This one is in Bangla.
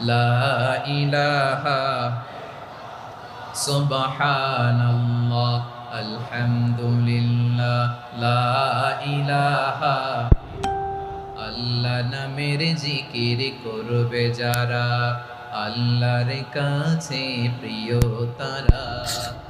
লা ইলাহা সুবহানাল্লাহ, আলহামদুলিল্লাহ, লা ইলাহা। আল্লাহ নামের জিকির করবে যারা, আল্লাহর কাছে প্রিয় তারা।